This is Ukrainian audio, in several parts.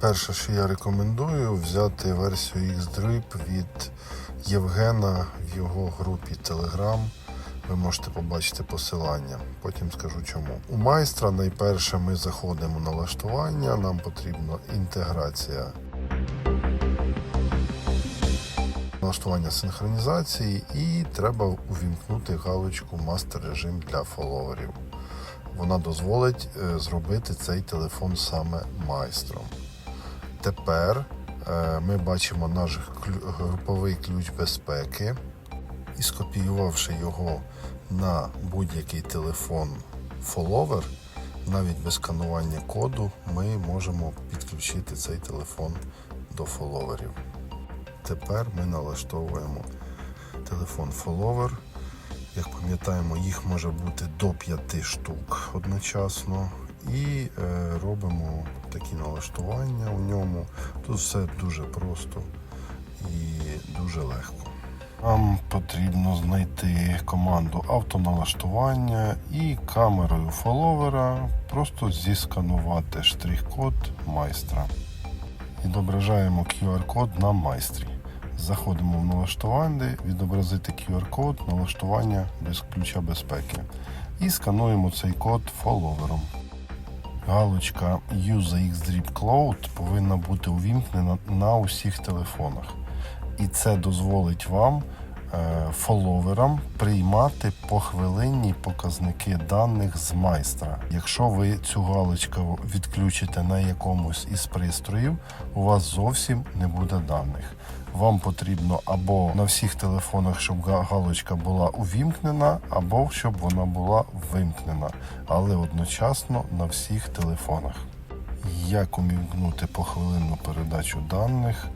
Перше, що я рекомендую, взяти версію X-Drip від Євгена в його групі Telegram. Ви можете побачити посилання. Потім скажу чому. У майстра найперше ми заходимо в налаштування, нам потрібна інтеграція. Налаштування синхронізації і треба увімкнути галочку Master режим для фоловерів. Вона дозволить е, зробити цей телефон саме майстром. Тепер е, ми бачимо наш груповий ключ безпеки і скопіювавши його на будь-який телефон фоловер, навіть без сканування коду, ми можемо підключити цей телефон до фоловерів. Тепер ми налаштовуємо телефон фоловер. Як пам'ятаємо, їх може бути до 5 штук одночасно. І е, робимо такі налаштування у ньому. Тут все дуже просто і дуже легко. Нам потрібно знайти команду автоналаштування і камерою фоловера просто зісканувати штрих-код майстра. Відображаємо QR-код на майстрі. Заходимо в налаштування, відобразити QR-код, налаштування без ключа безпеки. І скануємо цей код фоловером. Галочка Use X-Drip Cloud повинна бути увімкнена на усіх телефонах. І це дозволить вам е, фоловерам приймати похвилинні показники даних з майстра. Якщо ви цю галочку відключите на якомусь із пристроїв, у вас зовсім не буде даних. Вам потрібно або на всіх телефонах, щоб галочка була увімкнена, або щоб вона була вимкнена, але одночасно на всіх телефонах. Як умімкнути похвилинну передачу даних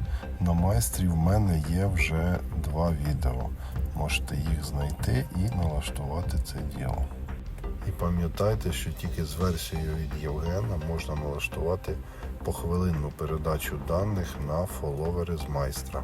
на майстрі в мене є вже два відео. Можете їх знайти і налаштувати це діло. І пам'ятайте, що тільки з версією від Євгена можна налаштувати похвилинну передачу даних на фоловери з майстра.